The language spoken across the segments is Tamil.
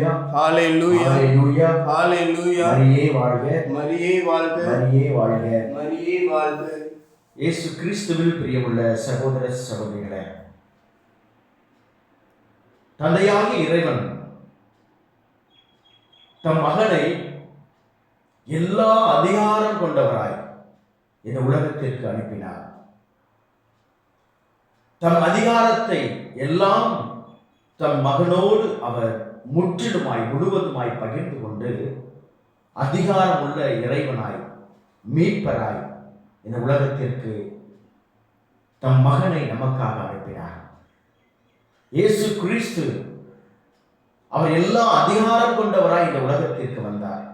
ஹalleluya. ஹalleluya. ஹalleluya. ஹalleluya. மரியே வாழ்க. மரியே வாழ்க. மரியே வாழ்க. மரியே வாழ்க. இயேசு கிறிஸ்துவில் பிரியமுள்ள சகோதர சகோதரிகளே தந்தையாகிய இறைவன் தம் மகனை எல்லா அதிகாரம் கொண்டவராய் இந்த உலகத்திற்கு அனுப்பினார். தம் அதிகாரத்தை எல்லாம் தம் மகனோடு அவர் முற்றிலுமாய் முழுவதுமாய் பகிர்ந்து கொண்டு அதிகாரமுள்ள இறைவனாய் மீட்பராய் இந்த உலகத்திற்கு தம் மகனை நமக்காக அனுப்பினார். இயேசு கிறிஸ்து அவர் எல்லா அதிகாரம் கொண்டவராய் இந்த உலகத்திற்கு வந்தார்.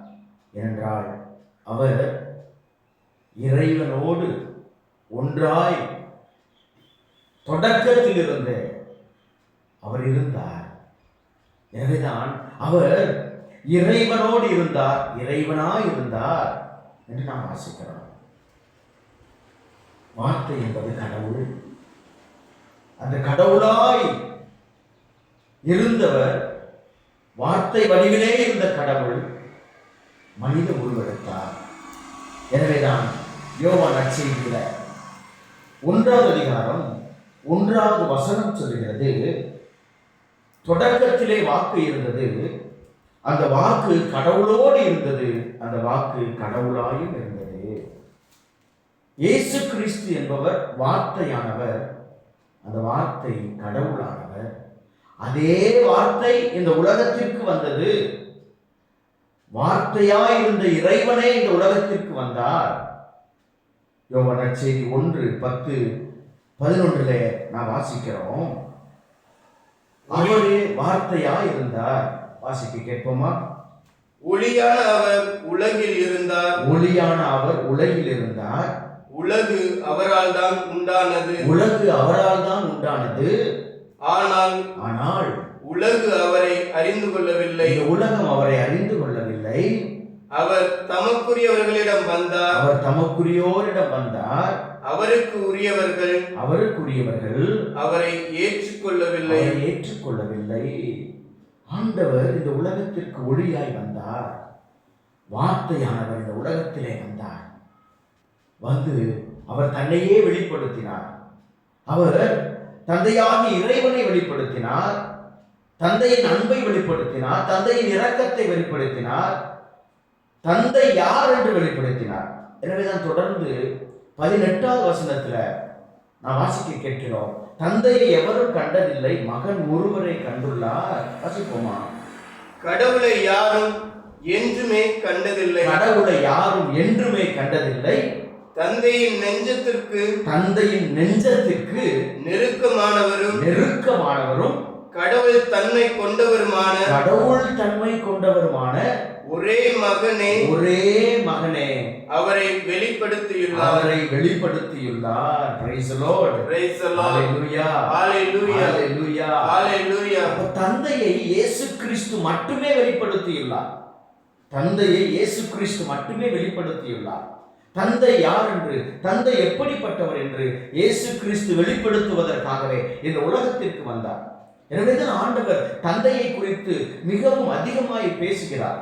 ஏனென்றால் அவர் இறைவனோடு ஒன்றாய் தொடக்கத்திலிருந்து அவர் இருந்தார். எனவேதான் அவர் இறைவனோடு இருந்தார் இறைவனாய் இருந்தார் என்று நாம் வாசிக்கிறோம். வார்த்தை என்பது கடவுள். அந்த கடவுளாய் இருந்தவர் வார்த்தை வடிவிலே இருந்த கடவுள் மனித உருவெடுத்தார். எனவேதான் யோவான் நற்செய்தியில ஒன்றாவது அதிகாரம் ஒன்றாவது வசனம் சொல்கிறது தொடக்கத்திலே வாக்கு இருந்தது. அந்த வாக்கு கடவுளோடு இருந்தது. அந்த வாக்கு கடவுளாயும் இருந்தது. இயேசு கிறிஸ்து என்பவர் வார்த்தையானவர். அந்த வார்த்தை கடவுளானவர். அதே வார்த்தை இந்த உலகத்திற்கு வந்தது. வார்த்தையாய் இருந்த இறைவனே இந்த உலகத்திற்கு வந்தார். யோவான் செய்தி ஒன்று பத்து பதினொன்றுல நான் வாசிக்கிறோம். அவரே வார்த்தையாய் இருந்தார் வாசிக்க கேட்போமா? ஒளியான அவர் உலகில் இருந்தார். ஒளியான அவர் உலகில் இருந்தார். உலகு அவரால் தான் உண்டானது. உலகு அவரால் தான் உண்டானது. ஆனால் ஆனால் உலகு அவரை அறிந்து கொள்ளவில்லை. உலகம் அவரை அறிந்து கொள்ளவில்லை. அவர் தமக்குரியவர்களிடம் வந்தார். அவர் தமக்குரியோரிடம் வந்தார். அவருக்கு உரியவர்கள் அவருக்குரியவர்கள் அவரை ஏற்றுக்கொள்ளவில்லை. ஏற்றுக்கொள்ளவில்லை. ஆண்டவர் இந்த உலகத்திற்கு ஒளியாய் வந்தார். வார்த்தையானவர் இந்த உலகத்திலே வந்தார். வந்து அவர் தன்னையே வெளிப்படுத்தினார். அவர் தந்தையாகி இறைவனை வெளிப்படுத்தினார். தந்தையின் அன்பை வெளிப்படுத்தினார். தந்தையின் இரக்கத்தை வெளிப்படுத்தினார். தந்தை யார் என்று வெளிப்படுத்தினார். எனவேதான் தொடர்ந்து பதினெட்டாவது வசனத்துல நான் வாசிக்க கேட்கிறோம். தந்தையை எவரும் கண்டதில்லை மகன் ஒருவரை கண்டுள்ளார். வாசிப்போமா? கடவுளை யாரும் என்றுமே கண்டதில்லை. கடவுளை யாரும் என்றுமே கண்டதில்லை. தந்தையின் நெஞ்சத்திற்கு தந்தையின் நெஞ்சத்திற்கு நெருக்கமானவரும் நெருக்கமானவரும் கடவுள் தன்மை கொண்டவருமான கடவுள் தன்மை கொண்டவருமான ஒரே மகனே ஒரே மகனே அவரை வெளிப்படுத்தியுள்ளார் அவரை வெளிப்படுத்தியுள்ளார். Praise the Lord. Hallelujah. Hallelujah. Hallelujah. Hallelujah. அப்ப தந்தையை இயேசு கிறிஸ்து மட்டுமே வெளிப்படுத்தியுள்ளார் தந்தையை இயேசு கிறிஸ்து மட்டுமே வெளிப்படுத்தியுள்ளார் தந்தை யார் என்று தந்தை எப்படிப்பட்டவர் என்று இயேசு கிறிஸ்து வெளிப்படுத்துவதற்காகவே இந்த உலகத்திற்கு வந்தார் எனவேதான் ஆண்டவர் தந்தையை குறித்து மிகவும் அதிகமாய் பேசுகிறார்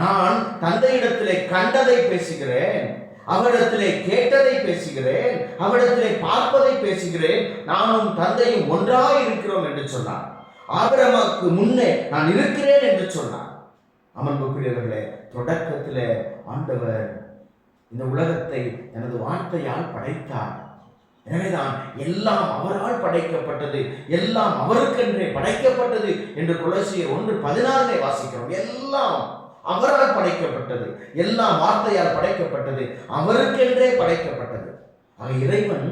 நான் தந்தையிடத்திலே கண்டதை பேசுகிறேன் அவரிடத்திலே கேட்டதை பேசுகிறேன் அவரிடத்திலே பார்ப்பதை பேசுகிறேன். நானும் தந்தையும் ஒன்றாக இருக்கிறோம் என்று சொன்னார். ஆபிரமாக்கு முன்னே நான் இருக்கிறேன் என்று சொன்னார். அமர்வுக்குரியவர்களே தொடக்கத்தில் ஆண்டவர் இந்த உலகத்தை எனது வார்த்தையால் படைத்தார். எனவேதான் எல்லாம் அவரால் படைக்கப்பட்டது எல்லாம் அவருக்கென்றே படைக்கப்பட்டது என்று குலசியர் ஒன்று பதினாறிலே வாசிக்கிறோம். எல்லாம் அவரால் படைக்கப்பட்டது. எல்லாம் வார்த்தையால் படைக்கப்பட்டது. அவருக்கென்றே படைக்கப்பட்டது. ஆக இறைவன்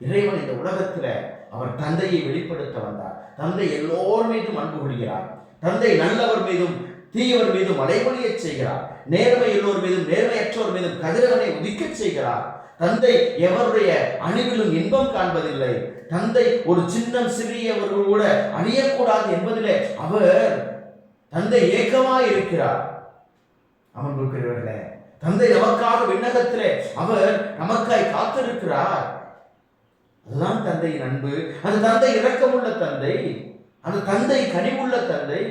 இறைவன் இந்த உலகத்துல அவர் தந்தையை வெளிப்படுத்த வந்தார். தந்தை எல்லோர் மீதும் அன்பு கொள்கிறார். தந்தை நல்லவர் மீதும் தீயவர் மீதும் மலைமொழியச் செய்கிறார். நேர்மை எல்லோர் மீதும் நேர்மையற்றோர் மீதும் கதிரவனை உதிக்கச் செய்கிறார். தந்தை எவருடைய அணிவிலும் இன்பம் காண்பதில்லை. தந்தை ஒரு சின்னம் சிறியவர்கள் கூட அணியக்கூடாது என்பதிலே அவர் தந்தை ஏக்கமாக இருக்கிறார் அமர்ந்திருக்கிறவர்களே தந்தை நமக்காக விண்ணகத்திலே அவர் நமக்காய் காத்திருக்கிறார். அதுதான் தந்தையின் அன்பு. அந்த தந்தை இரக்கமுள்ள தந்தை அந்த தந்தை கனிவுள்ள தந்தை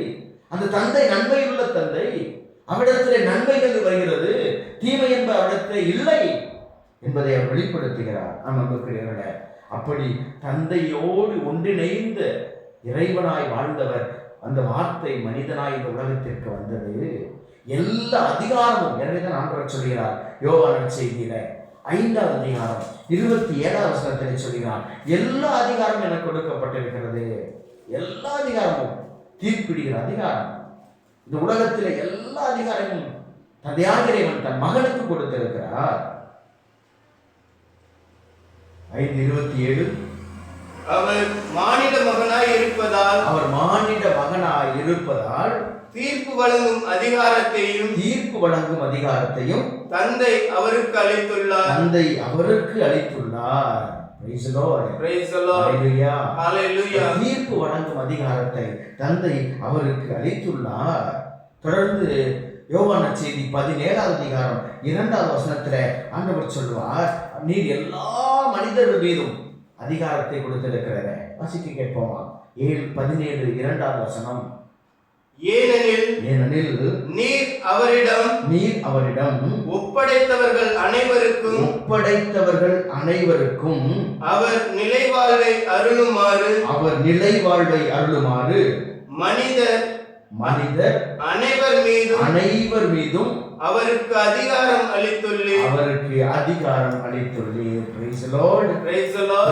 அந்த தந்தை நன்மையுள்ள தந்தை அவரிடத்திலே என்று வருகிறது தீமை என்ப அவரிடத்திலே இல்லை என்பதை அவர் வெளிப்படுத்துகிறார். நாம் நம்புகிறீர்களே அப்படி தந்தையோடு ஒன்றிணைந்த இறைவனாய் வாழ்ந்தவர் அந்த வார்த்தை மனிதனாய் இந்த உலகத்திற்கு வந்தது. எல்லா அதிகாரமும் எனவேதான் ஆண்டவர் சொல்கிறார். யோவான செய்தியில ஐந்தாவது அதிகாரம் இருபத்தி ஏழாவது வசனத்திலே சொல்கிறார். எல்லா அதிகாரமும் எனக்கு கொடுக்கப்பட்டிருக்கிறது. எல்லா அதிகாரமும் தீர்ப்பிடுகிற அதிகாரம். இந்த உலகத்தில் எல்லா அதிகாரமும் தந்தையாக இறைவன் தன் மகனுக்கு கொடுத்திருக்கிறார். ஐந்து இருபத்தி ஏழு. அவர் மானிட மகனாய் இருப்பதால் அவர் மானிட மகனாய் இருப்பதால் தீர்ப்பு வழங்கும் அதிகாரத்தையும் தீர்ப்பு வழங்கும் அதிகாரத்தையும் தந்தை அவருக்கு அளித்துள்ளார். தந்தை அவருக்கு அளித்துள்ளார். தீர்ப்பு வழங்கும் அதிகாரத்தை தந்தை அவருக்கு அளித்துள்ளார். தொடர்ந்து யோவான செய்தி பதினேழாவது அதிகாரம் இரண்டாவது வசனத்துல ஆண்டவர் சொல்லுவார் நீர் எல்லா மனிதர்கள் மீதும் அதிகாரத்தை கொடுத்திருக்கிறத. வாசிக்க கேட்போமா? ஏழு பதினேழு இரண்டாவது வசனம். ஏனெனில் ஏனெனில் நீர் அவரிடம் நீர் அவரிடம் ஒப்படைத்தவர்கள் அனைவருக்கும் ஒப்படைத்தவர்கள் அனைவருக்கும் அவர் நிலைவாழ்வை அருளுமாறு அவர் நிலை வாழ்வை அருளுமாறு மனிதர் மனிதர் அனைவர் மீதும் அனைவர் மீதும் அவருக்கு அதிகாரம் அளித்துள்ளீர் அவருக்கு அதிகாரம் அளித்துள்ளீர். Praise the Lord. Praise the Lord.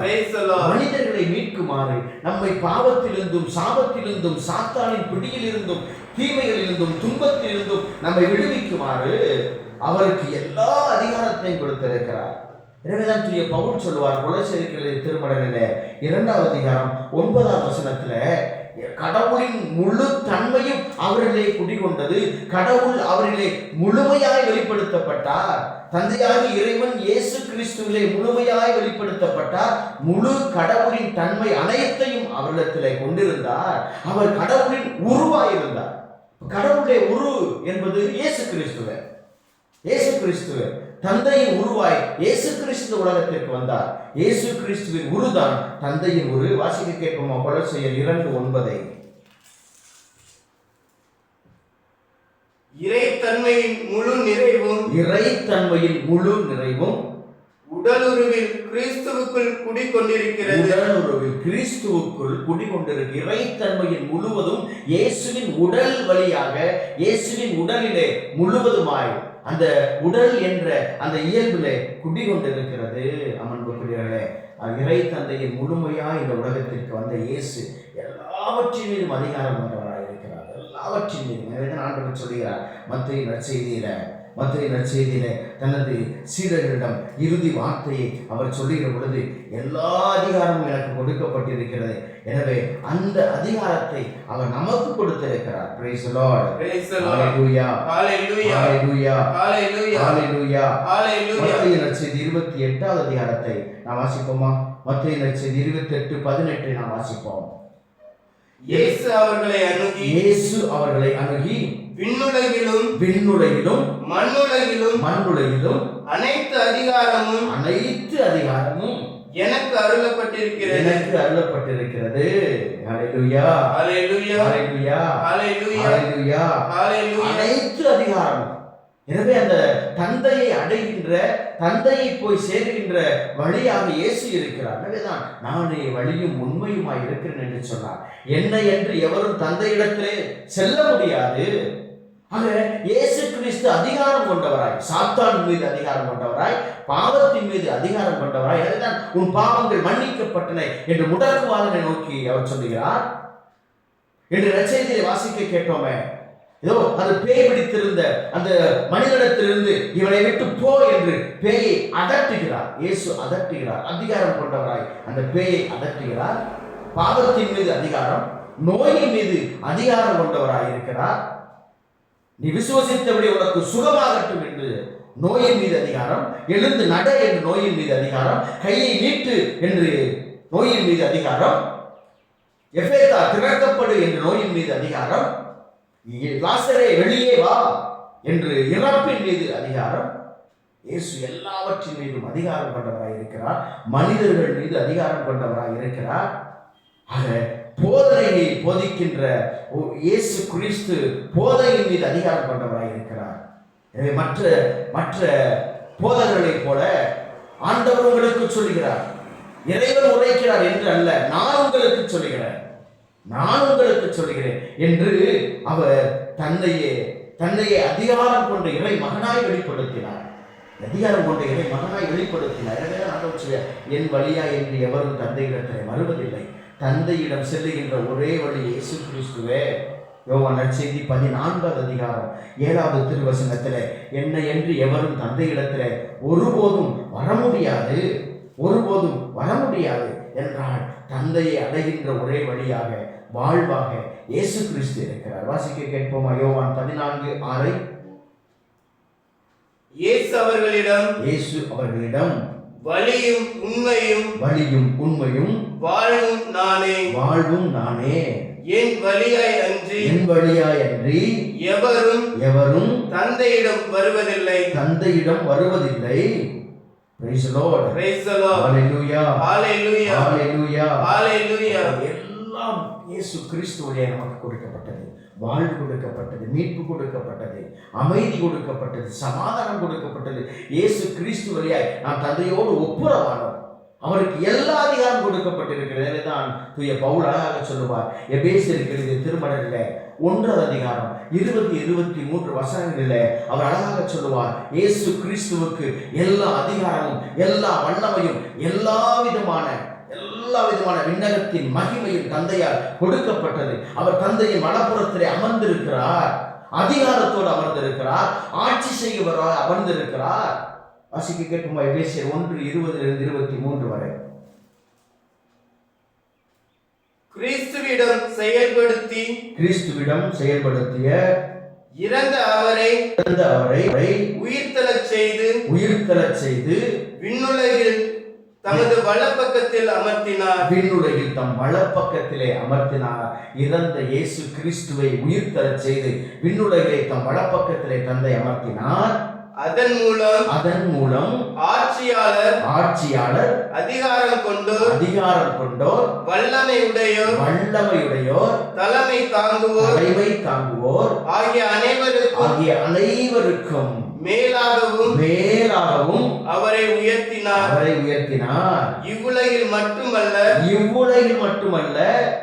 Praise the Lord. மனிதர்களை மீட்குமாறு நம்மை பாவத்திலிருந்தும் சாபத்திலிருந்தும் சாத்தானின் பிடியிலிருந்தும் தீமைகளிலிருந்தும் துன்பத்திலிருந்தும் நம்மை விடுவிக்குமாறு அவருக்கு எல்லா அதிகாரத்தையும் கொடுத்திருக்கிறார் எனவேதான் தூய பவுல் சொல்லுவார் குலசேரிக்களை திருமடலில் இரண்டாவது அதிகாரம் ஒன்பதாம் வசனத்துல கடவுளின் முழு தன்மையும் அவர்களே குடிகொண்டது. கடவுள் அவர்களே முழுமையாய் வெளிப்படுத்தப்பட்டார். தந்தையாக இறைவன் இயேசு கிறிஸ்துவிலே முழுமையாய் வெளிப்படுத்தப்பட்டார். முழு கடவுளின் தன்மை அனைத்தையும் அவரிடத்திலே கொண்டிருந்தார். அவர் கடவுளின் உருவாயிருந்தார். கடவுளுடைய உரு என்பது இயேசு கிறிஸ்துவ. இயேசு கிறிஸ்துவ. தந்தையின் உருவாய் இயேசு கிறிஸ்து உலகத்திற்கு வந்தார். இயேசு கிறிஸ்துவின் உருதான். தந்தையின் உரு வாசிக்க கேட்போமா? கொலசெயர் இரண்டு ஒன்பதை. இறைத்தன்மையின் முழு நிறைவும் இறைத்தன்மையின் முழு நிறைவும் உடலுருவில் கிறிஸ்துவுக்குள் குடிக்கொண்டிருக்கிறது. உடலுறவில் கிறிஸ்துவுக்குள் குடிகொண்டிருக்க. இறைத்தன்மையின் முழுவதும் இயேசுவின் உடல் வழியாக இயேசுவின் உடலிலே முழுவதுமாய் அந்த உடல் என்ற அந்த இயல்பிலே குடிகொண்டிருக்கிறது. அமன்புக்குரியவர்களே இறை தந்தையின் முழுமையா இந்த உலகத்திற்கு வந்த இயேசு எல்லாவற்றின் மீதும் அதிகாரம் கொண்டவராக இருக்கிறார் எல்லாவற்றின் மீதும் தான் ஆண்டவர் சொல்கிறார் மத்திய நற்செய்தியில மத்திய நற்செய்தியில தனது சீடர்களிடம் இறுதி வார்த்தையை அவர் சொல்லுகிற பொழுது எல்லா அதிகாரமும் எனக்கு கொடுக்கப்பட்டிருக்கிறது. எனவே அந்த அதிகாரத்தை அவர் நமக்கு கொடுத்திருக்கிறார். Lord. Praise the Lord. hallelujah. Hallelujah. hallelujah. Hallelujah. hallelujah. Hallelujah. மத்திய நற்செய்தி இருபத்தி எட்டாவது அதிகாரத்தை நாம் வாசிப்போமா? மத்திய நற்செய்தி இருபத்தி எட்டு பதினெட்டை நாம் வாசிப்போம். இயேசு அவர்களை அணுகி. இயேசு அவர்களை அணுகி விண்ணுலகிலும் விண்ணுலகிலும் மண்ணுலகிலும் மண்ணுலகிலும் அனைத்து அதிகாரமும் அனைத்து அதிகாரமும் எனக்கு அருளப்பட்டிருக்கிறது. எனக்கு அருளப்பட்டிருக்கிறது. ஹalleluya. Hallelujah. ஹalleluya. Hallelujah. ஹalleluya. Hallelujah. அனைத்து அதிகாரமும். எனவே அந்த தந்தையை அடைகின்ற தந்தையை போய் சேருகின்ற வழியாக இயேசு இருக்கிறார். எனவேதான் நானே வழியும் உண்மையுமாய் இருக்கிறேன் என்று சொன்னார். என்னை என்று எவரும் தந்தையிடத்திலே செல்ல முடியாது. ஆக இயேசு கிறிஸ்து அதிகாரம் கொண்டவராய். சாத்தான் மீது அதிகாரம் கொண்டவராய். பாவத்தின் மீது அதிகாரம் கொண்டவராய். அதுதான் உன் பாவங்கள் மன்னிக்கப்பட்டன என்று முடக்குவாதனை நோக்கி அவர் சொல்லுகிறார். என்று ரச்சயத்திலே வாசிக்க கேட்டோமே. ஏதோ அது பேய் பிடித்திருந்த அந்த மனிதனிடத்திலிருந்து இவனை விட்டு போ என்று பேயை அதட்டுகிறார் இயேசு அதட்டுகிறார் அதிகாரம் கொண்டவராய் அந்த பேயை அதட்டுகிறார் பாவத்தின் மீது அதிகாரம் நோயின் மீது அதிகாரம் கொண்டவராய் இருக்கிறார். நீ விசுவசித்தபடி உனக்கு சுகமாகட்டும் என்று நோயின் மீது அதிகாரம் எழுந்து நட என்று நோயின் மீது அதிகாரம் கையை நீட்டு என்று நோயின் மீது அதிகாரம் எஃபேதா திறக்கப்படு என்று நோயின் மீது அதிகாரம் லாசரே வெளியே வா என்று இறப்பின் மீது அதிகாரம். இயேசு எல்லாவற்றின் மீதும் அதிகாரம் கொண்டவராய் இருக்கிறார் மனிதர்கள் மீது அதிகாரம் கொண்டவராய் இருக்கிறார் ஆக போதனையை போதிக்கின்ற இயேசு கிறிஸ்து போதையின் மீது அதிகாரம் கொண்டவராய் இருக்கிறார். எனவே மற்ற மற்ற போதகர்களைப் போல ஆண்டவர் உங்களுக்கு சொல்லுகிறார். இறைவன் உரைக்கிறார் என்று அல்ல நான் உங்களுக்கு சொல்லுகிறேன். நான் உங்களுக்கு சொல்லுகிறேன் என்று அவர் தன்னையே தன்னையே அதிகாரம் கொண்ட இறை மகனாய் வெளிப்படுத்தினார். அதிகாரம் கொண்ட இறை மகனாய் வெளிப்படுத்தினார். எனவே ஆண்டவர் என் வழியா என்று எவரும் தந்தையிடத்தில் வருவதில்லை. தந்தையிடம் செல்லுகின்ற ஒரே வழி இயேசு கிறிஸ்துவே. யோவான் நற்செய்தி பதினான்காவது அதிகாரம் ஏழாவது திருவசனத்தில் என்னை என்று எவரும் தந்தையிடத்தில் ஒருபோதும் வர முடியாது ஒருபோதும் வர முடியாது என்றால் தந்தையை அடைகின்ற ஒரே வழியாக வாழ்வாக இயேசு கிறிஸ்து இருக்கிறார். வாசிக்க கேட்போமா? யோவான் பதினான்கு ஆறை. இயேசு அவர்களிடம் இயேசு அவர்களிடம் வழியும் உண்மையும் வழியும் உண்மையும் வாழும் நானே வாழ்வும் நானே என் வழியாய் அன்றி என் வழியாய் அன்றி எவரும் எவரும் தந்தையிடம் வருவதில்லை தந்தையிடம் வருவதில்லை Praise the Lord. Praise the Lord. Hallelujah. Hallelujah. எல்லாம் இயேசு கிறிஸ்துவுடைய நமக்கு கொடுக்கப்பட்டது. வாழ்வு கொடுக்கப்பட்டது மீட்பு கொடுக்கப்பட்டது அமைதி கொடுக்கப்பட்டது சமாதானம் கொடுக்கப்பட்டது. இயேசு கிறிஸ்து வழியாய் நாம் தந்தையோடு ஒப்புரவானோம். அவருக்கு எல்லா அதிகாரம் கொடுக்கப்பட்டிருக்கிறது தான் தூய பவுல் அழகாக சொல்லுவார். எபேசியருக்கு எழுதிய திருமணத்தில் ஒன்றாவது அதிகாரம் இருபத்தி இருபத்தி மூன்று வசனங்களில் அவர் அழகாக சொல்லுவார். இயேசு கிறிஸ்துவுக்கு எல்லா அதிகாரமும் எல்லா வல்லமையும் எல்லா விதமான எல்லா விதமான விண்ணகத்தின் மகிமையும் தந்தையால் கொடுக்கப்பட்டது. அவர் தந்தையின் வலப்புறத்திலே அமர்ந்திருக்கிறார். அதிகாரத்தோடு அமர்ந்திருக்கிறார். ஆட்சி செய்கிறவராக அமர்ந்திருக்கிறார். வாசிக்க கேட்குமா எபேசியர் ஒன்று இருபதிலிருந்து இருபத்தி மூன்று வரை. கிறிஸ்துவிடம் செயல்படுத்தி கிறிஸ்துவிடம் செயல்படுத்திய இறந்த அவரை இறந்த அவரை உயிர்த்தெழச் செய்து உயிர்த்தெழச் செய்து விண்ணுலகில் தமது வலப்பக்கத்தில் அமர்த்தினார். விண்ணுலகில் தம் வலப்பக்கத்திலே அமர்த்தினார். இறந்த இயேசு கிறிஸ்துவை உயிர்த்தெழச் செய்து விண்ணுலகிலே தம் வலப்பக்கத்திலே தந்தை அமர்த்தினார். அதன் மூலம் அதன் மூலம் ஆட்சியாளர் ஆட்சியாளர் அதிகாரம் கொண்டு அதிகாரம் கொண்டோர் வல்லமை உடையோர் வல்லமையுடையோர் தலைமை தாங்குவோர் தலைமை தாங்குவோர் ஆகிய அனைவருக்கும் ஆகிய அனைவருக்கும் மேலாகவும் மேலாகவும் அவரை உயர்த்தினார். அவரை உயர்த்தினார். இவ்வுலகில் மட்டுமல்ல இவ்வுலகில் மட்டுமல்ல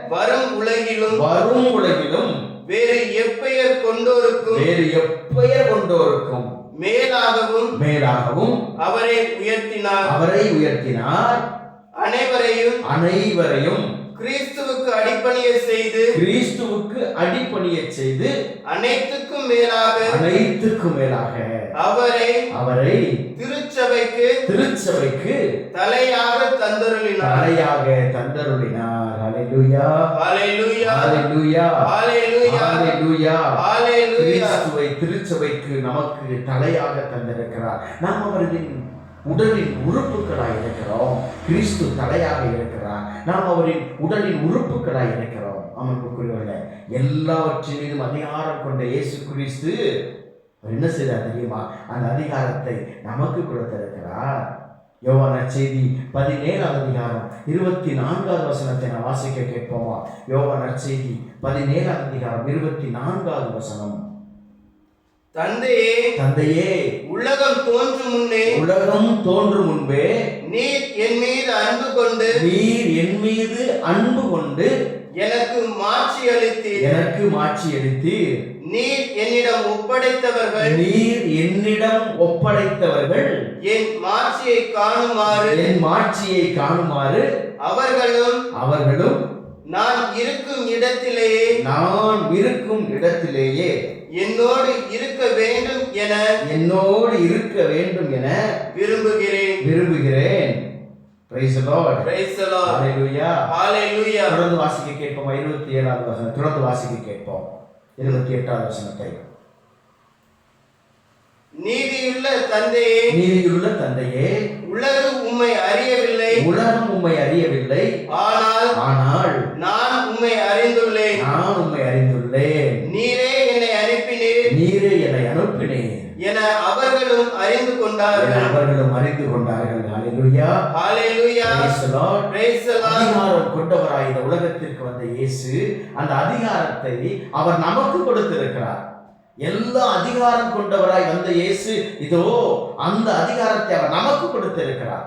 வரும் உலகிலும் வரும் உலகிலும் வேறு எப்பெயர் கொண்டோருக்கும் வேறு எப்பெயர் கொண்டோருக்கும் மேலாகவும் மேலாகவும் அவரை உயர்த்தினார். அவரை உயர்த்தினார். அனைவரையும் அனைவரையும் கிறிஸ்துவுக்கு அடிப்பணிய செய்து கிறிஸ்துவுக்கு அடிப்பணியச் செய்து அனைத்துக்கும் மேலாக அனைத்துக்கும் மேலாக அவரை அவரை திருச்சபைக்கு திருச்சபைக்கு தலையாக தந்தருளினார். தலையாக தந்தருளினார். ஹalleluya. ஹalleluya. ஹalleluya. ஹalleluya. ஹalleluya. ஹalleluya. கிறிஸ்துவை திருச்சபைக்கு நமக்கு தலையாக தந்திருக்கிறார். நாம் அவரின் உடலின் உறுப்புகளாக இருக்கிறோம். கிறிஸ்து தலையாக இருக்கிறார். நாம் அவரின் உடலின் உறுப்புகளாக இருக்கிறோம். அமர்ப்புக்குரியவர்களே எல்லாவற்றின் மீதும் அதிகாரம் கொண்ட இயேசு கிறிஸ்து அவர் என்ன செய்தார் தெரியுமா? அந்த அதிகாரத்தை நமக்கு கொடுத்திருக்கிறார். யோவான செய்தி பதினேழாவது அதிகாரம் இருபத்தி நான்காவது வசனத்தை நான் வாசிக்க கேட்போமா? யோவான செய்தி பதினேழாவது அதிகாரம் இருபத்தி நான்காவது வசனம். தந்தையே தந்தையே உலகம் தோன்றும் முன்னே உலகம் தோன்றும் முன்பே நீர் என் மீது அன்பு கொண்டு நீர் என் மீது அன்பு கொண்டு எனக்கு மாட்சி அளித்தீர். எனக்கு மாட்சி அளித்தீர். நீர் என்னிடம் ஒப்படைத்தவர்கள். நீர் என்னிடம் ஒப்படைத்தவர்கள். என் மாட்சியை காணுமாறு. என் மாட்சியை காணுமாறு அவர்களும் அவர்களும் நான் இருக்கும் இடத்திலேயே நான் இருக்கும் இடத்திலேயே என்னோடு இருக்க வேண்டும் என என்னோடு இருக்க வேண்டும் என விரும்புகிறேன். விரும்புகிறேன். Praise the Lord. Praise the Lord. Hallelujah. Hallelujah. தொடர்ந்து வாசிக்க கேட்போம்? இருபத்தி ஏழாவது வசனம். தொடர்ந்து வாசிக்க கேட்போம். இருபத்தி எட்டாவது வசனத்தை. நீதியுள்ள தந்தையே நீதியுள்ள தந்தையே உலகம் உம்மை அறியவில்லை. உலகம் உம்மை அறியவில்லை. ஆனால் ஆனால் நான் உம்மை அறிந்துள்ளேன். நான் உம்மை அறிந்துள்ளேன். அறிந்து கொண்டார்கள். அவர்களும் அறிந்து கொண்டார்கள். ஹalleluya. ஹalleluya. Praise the Lord. praise the Lord. அதிகாரம் கொண்டவராய் இந்த உலகத்திற்கு வந்த இயேசு அந்த அதிகாரத்தை அவர் நமக்கு கொடுத்திருக்கிறார். எல்லா அதிகாரம் கொண்டவராய் வந்த இயேசு இதோ அந்த அதிகாரத்தை அவர் நமக்கு கொடுத்திருக்கிறார்.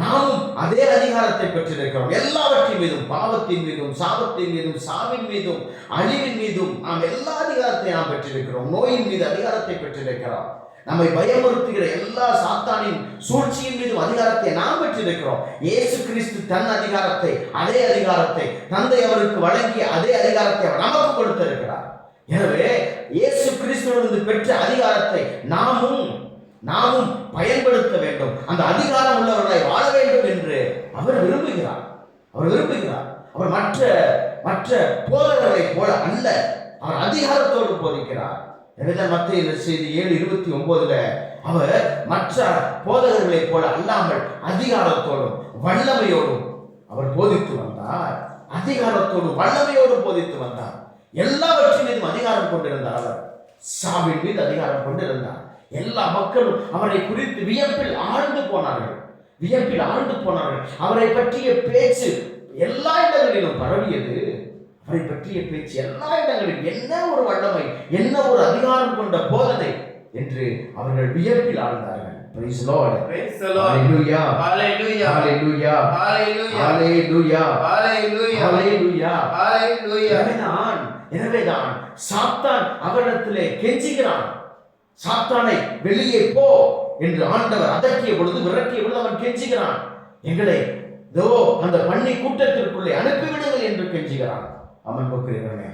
நாமும் அதே அதிகாரத்தை பெற்றிருக்கிறோம். எல்லாவற்றின் மீதும் பாவத்தின் மீதும் சாபத்தின் மீதும் சாவின் மீதும் அழிவின் மீதும் நாம் எல்லா அதிகாரத்தை நாம் பெற்றிருக்கிறோம். நோயின் மீது அதிகாரத்தை பெற்றிருக்கிறோம். நம்மை பயமுறுத்துகிற எல்லா சாத்தானின் சூழ்ச்சியின் மீதும் அதிகாரத்தை நாம் பெற்றிருக்கிறோம். இயேசு கிறிஸ்து தன் அதிகாரத்தை அதே அதிகாரத்தை தந்தை அவருக்கு வழங்கிய அதே அதிகாரத்தை அவர் நமக்கு கொடுத்திருக்கிறார். எனவே இயேசு கிறிஸ்துவிலிருந்து பெற்ற அதிகாரத்தை நாமும் நாமும் பயன்படுத்த வேண்டும். அந்த அதிகாரம் உள்ளவர்களை வாழ வேண்டும் என்று அவர் விரும்புகிறார். அவர் விரும்புகிறார். அவர் மற்ற மற்ற போதவர்களைப் போல அல்ல. அவர் அதிகாரத்தோடு போதிக்கிறார். எனவே மத்திய செய்தி ஏழு இருபத்தி ஒன்பதுல அவர் மற்ற போதகர்களைப் போல அல்லாமல் அதிகாரத்தோடும் வல்லமையோடும் அவர் போதித்து வந்தார். அதிகாரத்தோடும் வல்லமையோடும் போதித்து வந்தார். எல்லாவற்றின் மீதும் அதிகாரம் கொண்டிருந்தார் அவர். சாவின் மீது அதிகாரம் கொண்டிருந்தார். எல்லா மக்களும் அவரை குறித்து வியப்பில் ஆழ்ந்து போனார்கள். வியப்பில் ஆழ்ந்து போனார்கள். அவரை பற்றிய பேச்சு எல்லா இடங்களிலும் பரவியது. அவரை பற்றிய பேச்சு எல்லா இடங்களிலும் என்ன ஒரு வல்லமை என்ன ஒரு அதிகாரம் கொண்ட போதனை என்று அவர்கள் வியப்பில் ஆழ்ந்தார்கள். Praise the Lord. Hallelujah. hallelujah. Hallelujah. hallelujah. Hallelujah. hallelujah. Hallelujah. hallelujah. எனவேதான் எனவேதான் சாத்தான் அவரிடத்திலே கெஞ்சுகிறான். சாத்தானை வெளியே போ என்று ஆண்டவர் அதட்டிய பொழுது விரட்டிய பொழுது அவன் கெஞ்சுகிறான். எங்களை அந்த பண்ணி கூட்டத்திற்குள்ளே அனுப்பிவிடுங்கள் என்று கெஞ்சுகிறான். அவன் போக்குகிறவனே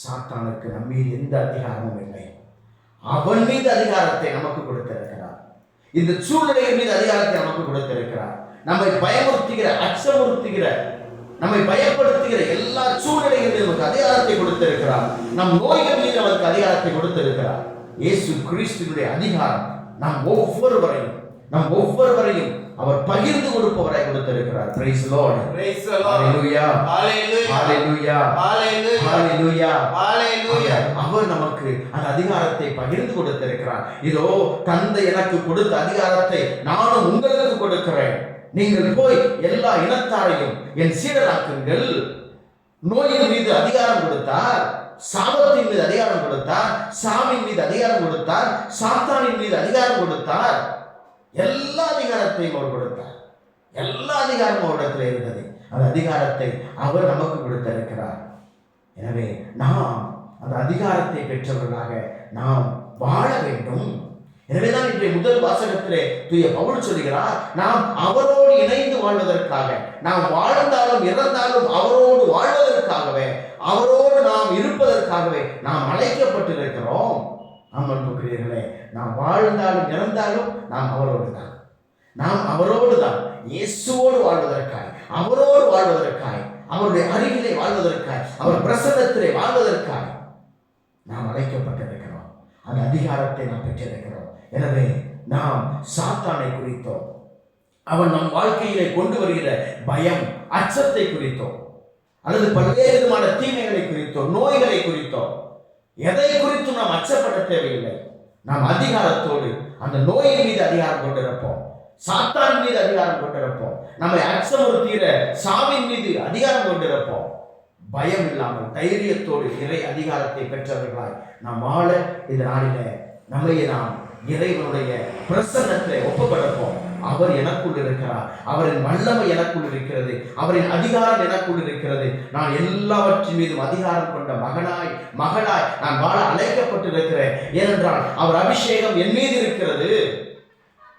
சாத்தானுக்கு நம்மீது எந்த அதிகாரமும் இல்லை. அவன் மீது அதிகாரத்தை நமக்கு கொடுத்திருக்கிறார். இந்த சூழ்நிலையின் மீது அதிகாரத்தை நமக்கு கொடுத்திருக்கிறார். நம்மை பயமுறுத்துகிற அச்சமுறுத்துகிற நம்மை பயப்படுத்துகிற எல்லா சூழ்நிலைகளிலும் நமக்கு அதிகாரத்தை கொடுத்திருக்கிறார். நம் நோய்கள் மீது அவருக்கு அதிகாரத்தை கொடுத்திருக்கிறார். இயேசு கிறிஸ்துவனுடைய அதிகாரம் நம் ஒவ்வொருவரையும் நம் ஒவ்வொருவரையும் அவர் பகிர்ந்து கொடுப்பவராய் கொடுத்திருக்கிறார். Praise Lord the Lord. ஹalleluya ஹalleluya ஹalleluya hallelujah. அவர் நமக்கு அந்த அதிகாரத்தை பகிர்ந்து கொடுத்திருக்கிறார். இதோ தந்தை எனக்கு கொடுத்த அதிகாரத்தை நானும் உங்களுக்கு கொடுக்கிறேன். நீங்கள் போய் எல்லா இனத்தாரையும் என் சீடராக்குங்கள். நோயின் மீது அதிகாரம் கொடுத்தார். சாபத்தின் மீது அதிகாரம் கொடுத்தார். சாவின் மீது அதிகாரம் கொடுத்தார். சாத்தானின் மீது அதிகாரம் கொடுத்தார். எல்லா அதிகாரத்தையும் அவர் கொடுத்தார். எல்லா அதிகாரமும் அவரிடத்தில் இருந்தது. அந்த அதிகாரத்தை அவர் நமக்கு கொடுத்திருக்கிறார். எனவே நாம் அந்த அதிகாரத்தை பெற்றவர்களாக நாம் வாழ வேண்டும். எனவேதான் இன்றைய முதல் வாசகத்திலே தூய பவுல் சொல்கிறார் நாம் அவரோடு இணைந்து வாழ்வதற்காக நாம் வாழ்ந்தாலும் இறந்தாலும் அவரோடு வாழ்வதற்காகவே அவரோடு நாம் இருப்பதற்காகவே நாம் அழைக்கப்பட்டிருக்கிறோம். அன்புக்குரியர்களே நாம் வாழ்ந்தாலும் இறந்தாலும் நாம் அவரோடு தான் நாம் அவரோடு தான் இயேசுவோடு வாழ்வதற்காய் அவரோடு வாழ்வதற்காய் அவருடைய அருகிலே வாழ்வதற்காய் அவர் பிரசன்னத்திலே வாழ்வதற்காய் நாம் அழைக்கப்பட்டிருக்கிறோம். அந்த அதிகாரத்தை நாம் பெற்றிருக்கிறோம். எனவே நாம் சாத்தானை குறித்தோம். அவன் நம் வாழ்க்கையிலே கொண்டு வருகிற பயம் அச்சத்தை குறித்தோம். அல்லது பல்வேறு விதமான தீமைகளை குறித்தோ நோய்களை குறித்தோ எதை குறித்தும் நாம் அச்சப்பட தேவையில்லை. நாம் அதிகாரத்தோடு அந்த நோயின் மீது அதிகாரம் கொண்டிருப்போம். சாத்தான் மீது அதிகாரம் கொண்டிருப்போம். நம்மை அச்சமுறுத்துகிற சாவின் மீது அதிகாரம் கொண்டிருப்போம். பயம் இல்லாமல் தைரியத்தோடு இறை அதிகாரத்தை பெற்றவர்களாய் நாம் வாழ இந்த நாளில நம்மை நாம் இறைவனுடைய பிரசன்னத்தை ஒப்புக்கொடுப்போம். அவர் எனக்குள் இருக்கிறார். அவரின் வல்லமை எனக்குள் இருக்கிறது. அவரின் அதிகாரம் எனக்குள் இருக்கிறது. நான் எல்லாவற்றின் மீதும் அதிகாரம் கொண்ட மகனாய் மகளாய் நான் வாழ அழைக்கப்பட்டிருக்கிறேன். ஏனென்றால் அவர் அபிஷேகம் என் மீது இருக்கிறது.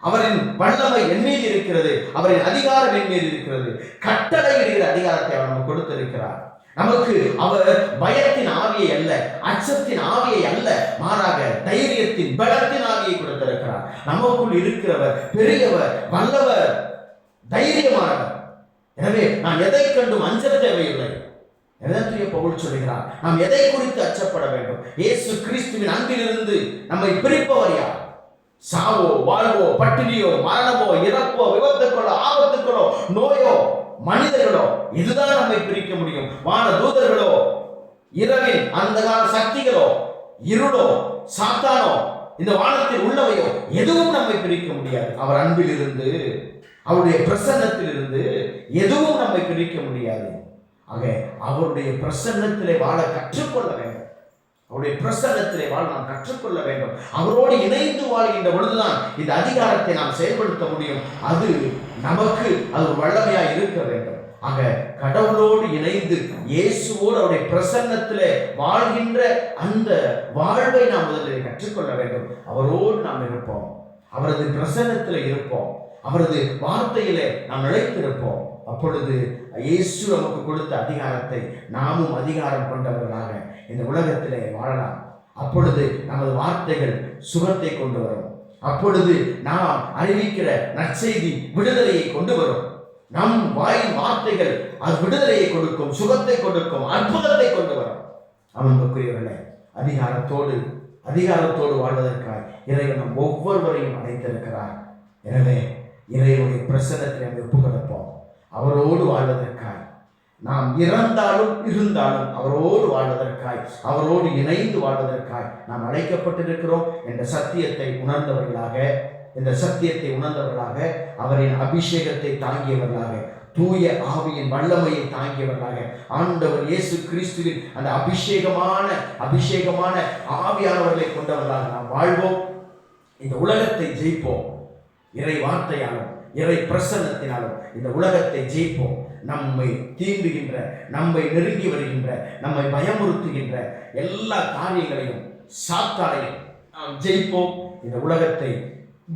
அவரின் வல்லமை என் மீது இருக்கிறது. அவரின் அதிகாரம் என் மீது இருக்கிறது. கட்டளையிடுகிற அதிகாரத்தை அவர் நமக்கு கொடுத்திருக்கிறார். நமக்கு அவர் பயத்தின் ஆவியை அல்ல அச்சத்தின் ஆவியை அல்ல மாறாக தைரியத்தின் பலத்தின் ஆவியை கொடுத்திருக்கிறார். நமக்குள் இருக்கிறவர் பெரியவர் வல்லவர் தைரியமானவர். எனவே நாம் எதை கண்டும் அஞ்ச தேவையில்லை. எதற்குரிய பவுல் சொல்கிறார் நாம் எதை குறித்து அச்சப்பட வேண்டும்? இயேசு கிறிஸ்துவின் அன்பிலிருந்து நம்மை பிரிப்பவர் யார்? சாவோ வாழ்வோ பட்டினியோ மரணமோ இறப்போ விபத்துக்களோ ஆபத்துக்களோ நோயோ மனிதர்களோ இதுதான் நம்மை பிரிக்க முடியும். வான தூதர்களோ அந்த கால சக்திகளோ இருளோ சாத்தானோ இந்த வானத்தில் உள்ளவையோ எதுவும் நம்மை பிரிக்க முடியாது. அவர் அன்பில் இருந்து அவருடைய பிரசன்னத்தில் இருந்து எதுவும் நம்மை பிரிக்க முடியாது. ஆக அவருடைய பிரசன்னத்திலே வாழ கற்றுக்கொள்ள வேண்டும். அவருடைய பிரசன்னத்திலே வாழ் நாம் கற்றுக்கொள்ள வேண்டும். அவரோடு இணைந்து வாழ்கின்ற பொழுதுதான் இந்த அதிகாரத்தை நாம் செயல்படுத்த முடியும். அது நமக்கு அது வல்லமையாக இருக்க வேண்டும். ஆக கடவுளோடு இணைந்து இயேசுவோடு அவருடைய பிரசன்னத்திலே வாழ்கின்ற அந்த வாழ்வை நாம் முதலில் கற்றுக்கொள்ள வேண்டும். அவரோடு நாம் இருப்போம். அவரது பிரசன்னத்தில் இருப்போம். அவரது வார்த்தையிலே நாம் நிலைத்திருப்போம். அப்பொழுது இயேசு நமக்கு கொடுத்த அதிகாரத்தை நாமும் அதிகாரம் கொண்டவர்களாக இந்த உலகத்திலே வாழலாம். அப்பொழுது நமது வார்த்தைகள் சுகத்தை கொண்டு வரும். அப்பொழுது நாம் அறிவிக்கிற நற்செய்தி விடுதலையை கொண்டு வரும். நம் வாயின் வார்த்தைகள் அது விடுதலையை கொடுக்கும் சுகத்தை கொடுக்கும் அற்புதத்தை கொண்டு வரும். அன்புக்குரியவர்களே அதிகாரத்தோடு அதிகாரத்தோடு வாழ்வதற்காய் இறைவன் நம் ஒவ்வொருவரையும் அழைத்திருக்கிறார். எனவே இறைவனுடைய பிரசனத்தை நாம் ஒப்புக் கொடுப்போம் அவரோடு வாழ்வதற்காய். நாம் இறந்தாலும் இருந்தாலும் அவரோடு வாழ்வதற்காய் அவரோடு இணைந்து வாழ்வதற்காய் நாம் அழைக்கப்பட்டிருக்கிறோம் என்ற சத்தியத்தை உணர்ந்தவர்களாக இந்த சத்தியத்தை உணர்ந்தவர்களாக அவரின் அபிஷேகத்தை தாங்கியவர்களாக தூய ஆவியின் வல்லமையை தாங்கியவர்களாக ஆண்டவர் இயேசு கிறிஸ்துவின் அந்த அபிஷேகமான அபிஷேகமான ஆவியானவர்களை கொண்டவர்களாக நாம் வாழ்வோம். இந்த உலகத்தை ஜெயிப்போம். இறை வார்த்தையாலும் இறை பிரசன்னத்தினாலும் இந்த உலகத்தை ஜெயிப்போம். நம்மை தீண்டுகின்ற நம்மை நெருங்கி வருகின்ற நம்மை பயமுறுத்துகின்ற எல்லா காரியங்களையும் சாத்தாரையும் நாம் ஜெயிப்போம். இந்த உலகத்தை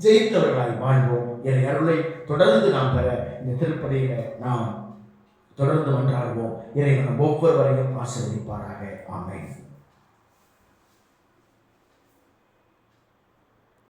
ஜெயித்தவர்களாய் வாழ்வோம் என அருளை தொடர்ந்து நாம் பெற இந்த திருப்பதியில நாம் தொடர்ந்து மன்றாடுவோம். இறைவன் ஒவ்வொருவரையும் ஆசிரியப்பாராக ஆமை